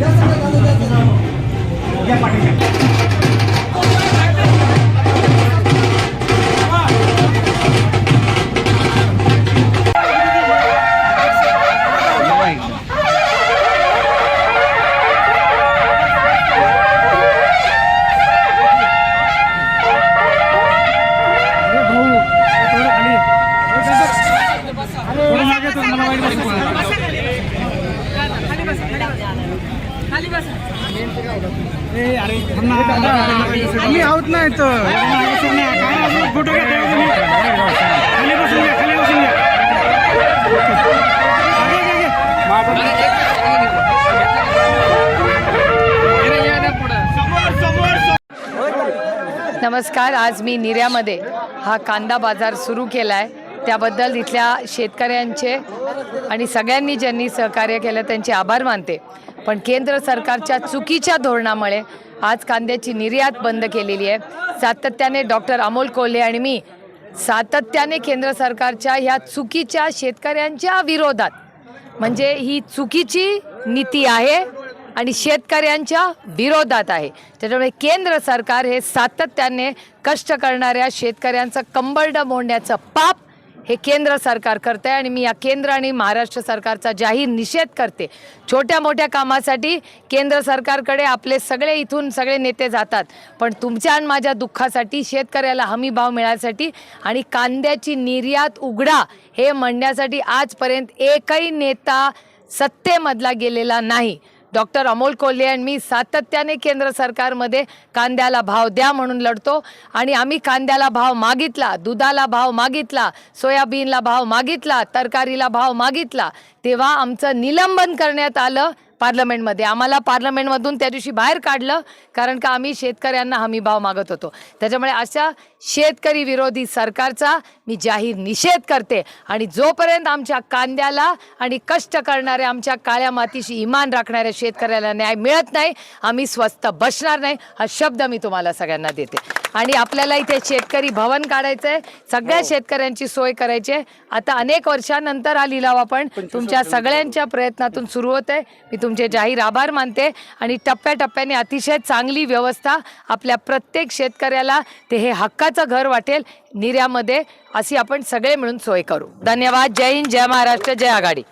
या सगळ्या या पाठीच्या आम्ही आहोत नाही तर फोटो खाली बसून घ्या खाली बसून घ्या नमस्कार आज मी निर्यामध्ये हा कांदा बाजार सुरू केला आहे त्याबद्दल इथल्या शेतकऱ्यांचे आणि सगळ्यांनी ज्यांनी सहकार्य केलं त्यांचे आभार मानते. पण केंद्र सरकारच्या चुकीच्या धोरणामुळे आज कांद्याची निर्यात बंद केलेली आहे. सातत्याने डॉक्टर अमोल कोल्हे आणि मी सातत्याने केंद्र सरकारच्या ह्या चुकीच्या शेतकऱ्यांच्या विरोधात. म्हणजे ही चुकीची नीती आहे आणि शेतकऱ्यांच्या विरोधात आहे. त्याच्यामुळे केंद्र सरकार हे सातत्याने कष्ट करणाऱ्या शेतकऱ्यांचं कंबरडं मोडण्याचं पाप हे केंद्र सरकार करते आणि मी या केंद्र आणि महाराष्ट्र सरकारचा जाहीर निषेध करते. छोट्या मोठ्या कामासाठी केंद्र सरकारकडे आपले सगळे इथून सगळे नेते जातात. पण तुमच्या आणि माझ्या दुःखासाठी शेतकऱ्याला हमी भाव मिळायसाठी आणि कांद्याची निर्यात उघडा हे म्हणण्यासाठी आजपर्यंत एकही नेता सत्तेमधला गेलेला नाही. डॉक्टर अमोल कोल्हे आणि मी सातत्याने केंद्र सरकारमध्ये कांद्याला भाव द्या म्हणून लढतो. आणि आम्ही कांद्याला भाव मागितला दुधाला भाव मागितला सोयाबीनला भाव मागितला तरकारीला भाव मागितला तेव्हा आमचं निलंबन करण्यात आलं. पार्लमेंटमध्ये. आम्हाला पार्लमेंटमधून त्या दिवशी बाहेर काढलं कारण का आम्ही शेतकऱ्यांना हमी भाव मागत होतो. त्याच्यामुळे अशा शेतकरी विरोधी सरकारचा मी जाहीर निषेध करते. आणि जोपर्यंत आमच्या कांद्याला आणि कष्ट करणाऱ्या आमच्या काळ्या मातीशी इमान राखणाऱ्या शेतकऱ्याला न्याय मिळत नाही आम्ही स्वस्त बसणार नाही हा शब्द मी तुम्हाला सगळ्यांना देते. आणि आपल्याला इथे शेतकरी भवन काढायचं आहे सगळ्या शेतकऱ्यांची सोय करायची आहे. आता अनेक वर्षानंतर हा लिलाव आपण तुमच्या सगळ्यांच्या प्रयत्नातून सुरू होत आहे मी तुमचे जाहीर आभार मानते आणि टप्प्याटप्प्याने अतिशय चांगली व्यवस्था आपल्या प्रत्येक शेतकऱ्याला ते हे हक्काचं घर वाटेल निर्यामध्ये अशी आपण सगळे मिळून सोय करू. धन्यवाद. जय हिंद जय महाराष्ट्र जय आघाडी.